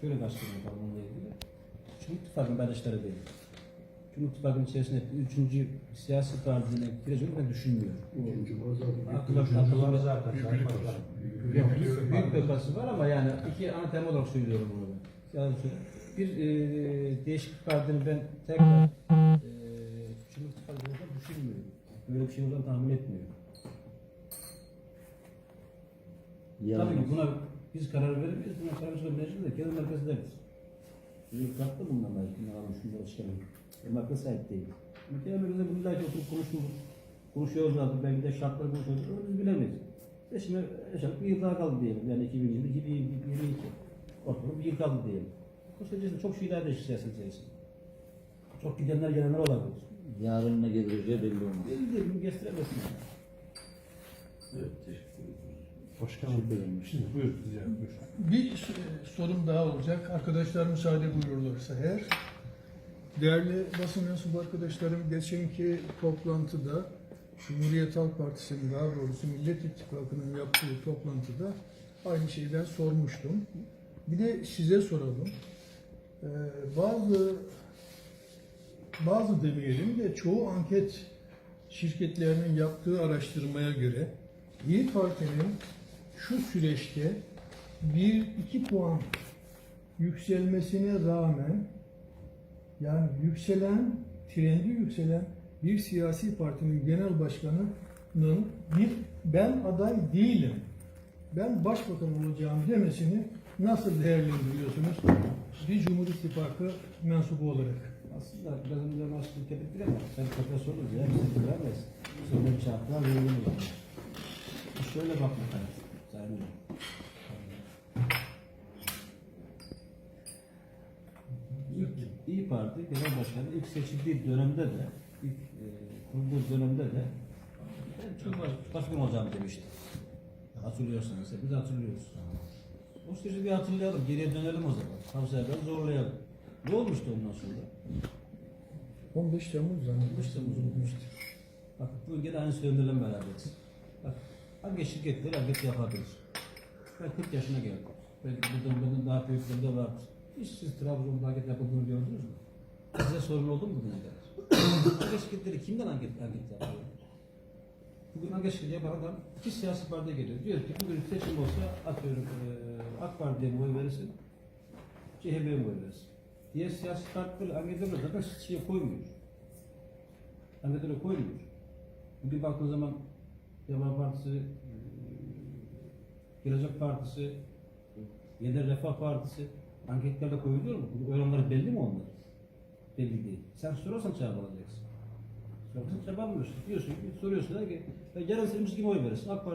şöyle yapalım onunla ilgili. Cumhur İttifakı'nın kardeşleri değil. Cumhur İttifakı'nın içerisinde üçüncü siyasi partine gireceğini ben düşünmüyorum. Akıllar, akıllar zaten. Büyük, bekası var ama yani iki ana tema olarak söylüyorum bunu ben. Yani bir e, değişik partinin ben tekrar e, Cumhur İttifakı'nda düşünmüyorum. Böyle bir şey olduğunu tahmin etmiyorum. Tabii ki buna biz karar veremeyiz. Buna karar veremeyiz de kendi merkezderiz. Büyük farklı bundan da. Bundan alın şunları çıkarın. E, merkez sahip değil. Ama kendi merkezde bunu belki oturup konuşuyoruz. Konuşuyoruz zaten. Belki de şartları konuşuyoruz. Onu biz bilemeyiz. E şimdi yaşadık bir yıl daha kaldı diyelim. Yani 2020, 2022. Ortalama bir yıl kaldı diyelim. O süreçte çok şeyler değişir siyaset içerisinde. Çok gidenler gelenler olabilir. Yarın ne geleceği belli olmaz. Belli değil, bunu kestiremezsin. Evet, teşekkür ederim. Başkanım beğenmiş. Şimdi buyur Ziya, buyur. Bir e, sorum daha olacak. Arkadaşlar müsaade buyururlarsa eğer. Değerli basın mensubu arkadaşlarım geçenki toplantıda Cumhuriyet Halk Partisi'nin daha doğrusu Millet İttifakı'nın yaptığı toplantıda aynı şeyden sormuştum. Bir de size soralım. Ee, bazı bazı demeyelim de çoğu anket şirketlerinin yaptığı araştırmaya göre İYİ Parti'nin şu süreçte bir iki puan yükselmesine rağmen yani yükselen, trendi yükselen bir siyasi partinin genel başkanının bir ben aday değilim, ben başbakan olacağım demesini nasıl değerlendiriyorsunuz bir Cumhur İttifakı mensubu olarak? Aslında biraz önce nasıl tepkiler ama sen profesörüz ya, bizi bilemez. Sonra o zaman. Şöyle bak bakalım. Hocam. İlk İyi Parti Genel Başkanı ilk seçildiği dönemde de, ilk e, kurulduğu dönemde de ben Cumhurbaşkanı olacağım demişti. Hatırlıyorsanız, hepimiz hatırlıyoruz. O süreci bir hatırlayalım, geriye dönelim o zaman. Tavsiyeler zorlayalım. Ne olmuştu ondan sonra? 15 Temmuz zannediyorum. 15 Temmuz olmuştu. Bak bugün gene aynı söylemlerle beraberiz. Bak hangi şirketler anket yapabilir? Ben 40 yaşına geldim. Belki buradan bunun daha büyükleri de vardır. Hiç siz Trabzon'da anket yapıldığını gördünüz mü? Size sorun oldu mu bugüne kadar? anket şirketleri kimden anket, anket yapıyor? Bugün anket şirketi yapan adam iki siyasi partiye geliyor. Diyor ki bugün seçim olsa atıyorum eee AK Parti'ye mi oy verirsin? CHP'ye mi oy verirsin? Diğer siyasi partiler anketlere zaten şey koymuyor. Anketlere koymuyor. Bugün baktığın zaman Deva Partisi, eee, Gelecek Partisi, Yeder Refah Partisi anketlerde koyuluyor mu? Oranları belli mi onlar? Belli değil. Sen sorarsan cevap alacaksın. Sorarsan cevap almıyorsun. Diyorsun ki, soruyorsun der ki, ya yarın senin kim oy verirsin? AK Parti